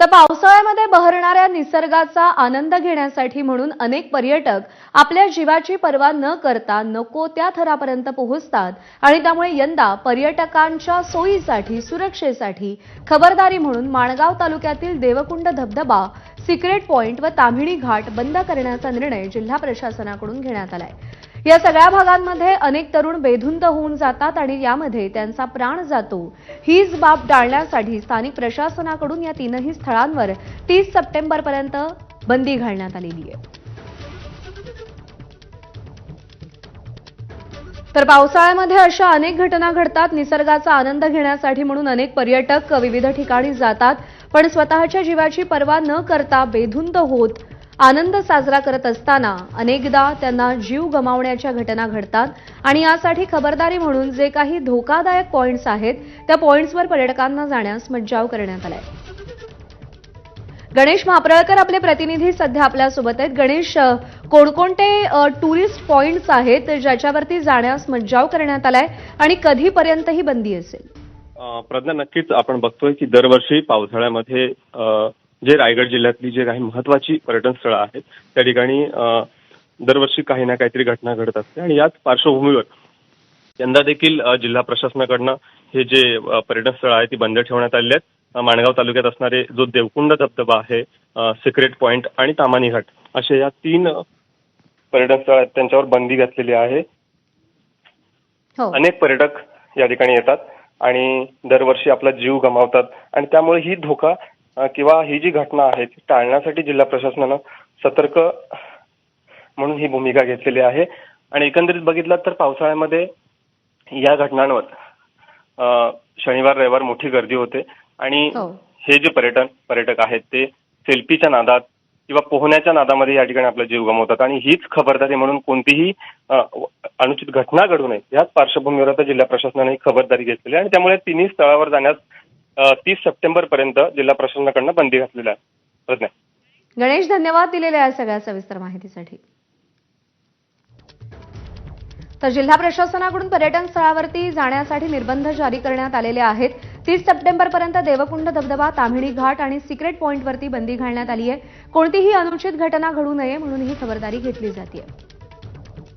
तर पावसाळ्यामध्ये बहरणाऱ्या निसर्गाचा आनंद घेण्यासाठी म्हणून अनेक पर्यटक आपल्या जीवाची पर्वा न करता नको त्या थरापर्यंत पोहोचतात. आणि त्यामुळे यंदा पर्यटकांच्या सोयीसाठी सुरक्षेसाठी खबरदारी म्हणून माणगाव तालुक्यातील देवकुंड धबधबा सिक्रेट पॉइंट व ताम्हिणी घाट बंद करण्याचा निर्णय जिल्हा प्रशासनाकडून घेण्यात आलाय. या सगळ्या भागांमध्ये अनेक तरुण बेधुंद होऊन जातात आणि यामध्ये त्यांचा प्राण जातो. हीच बाब टाळण्यासाठी स्थानिक प्रशासनाकडून या तीनही स्थळांवर तीस सप्टेंबरपर्यंत बंदी घालण्यात आलेली आहे. तर पावसाळ्यामध्ये अशा अनेक घटना घडतात. निसर्गाचा आनंद घेण्यासाठी म्हणून अनेक पर्यटक विविध ठिकाणी जातात. पण स्वतःच्या जीवाची पर्वा न करता बेधुंद होत आनंद साजरा करत असताना अनेकदा त्यांना जीव गमावण्याच्या घटना घडतात आणि यासाठी खबरदारी म्हणून जे काही धोकादायक पॉइंट्स आहेत त्या पॉइंट्सवर पर्यटकांना जाण्यास मज्जाव करण्यात आलाय. गणेश महाप्रळकर आपले प्रतिनिधी सध्या आपल्यासोबत आहेत. गणेश कोणकोणते टुरिस्ट पॉइंट्स आहेत ज्याच्यावरती जाण्यास मज्जाव करण्यात आलाय आणि कधीपर्यंत ही बंदी असेल? प्रज्ञा नक्कीच आपण बघतोय की दरवर्षी पावसाळ्यामध्ये जे रायगड जिल्ह्यातली जे काही महत्वाची पर्यटन स्थळं आहेत त्या ठिकाणी दरवर्षी काही ना काहीतरी घटना घडत असते आणि याच पार्श्वभूमीवर यंदा देखील जिल्हा प्रशासनाकडनं हे जे पर्यटन स्थळ आहे ती बंद ठेवण्यात आलेली आहेत. माणगाव तालुक्यात असणारे जो देवकुंड धबधबा आहे सिक्रेट पॉइंट आणि तामानी घाट असे या तीन पर्यटन स्थळ आहेत त्यांच्यावर बंदी घातलेली आहे. हो. अनेक पर्यटक या ठिकाणी येतात आणि दरवर्षी आपला जीव गमावतात आणि त्यामुळे ही धोका किंवा ही जी घटना आहे ती टाळण्यासाठी जिल्हा प्रशासनानं सतर्क म्हणून ही भूमिका घेतलेली आहे. आणि एकंदरीत बघितलं तर पावसाळ्यामध्ये या घटनांवर शनिवार रविवार मोठी गर्दी होते. आणि हो. हे जे पर्यटन पर्यटक आहेत ते सेल्फीच्या नादात किंवा पोहण्याच्या नादामध्ये या ठिकाणी आपला जीव गमावतात. आणि हीच खबरदारी म्हणून कोणतीही अनुचित घटना घडू नये याच पार्श्वभूमीवर आता जिल्हा प्रशासनाने ही खबरदारी घेतलेली आहे. आणि त्यामुळे तिन्ही स्थळावर जाण्यास तीस सप्टेंबर पर्यंत जिल्हा प्रशासनाकडनं बंदी घातलेली आहे. प्रज्ञा. गणेश धन्यवाद दिलेल्या या सगळ्या सविस्तर माहितीसाठी. तर जिल्हा प्रशासनाकडून पर्यटन स्थळावरती जाण्यासाठी निर्बंध जारी करण्यात आलेले आहेत. तीस सप्टेंबरपर्यंत देवकुंड धबधबा ताम्हिणी घाट आणि सिक्रेट पॉईंटवरती बंदी घालण्यात आली आहे कोणतीही अनुचित घटना घडू नये म्हणून ही खबरदारी घेतली जाते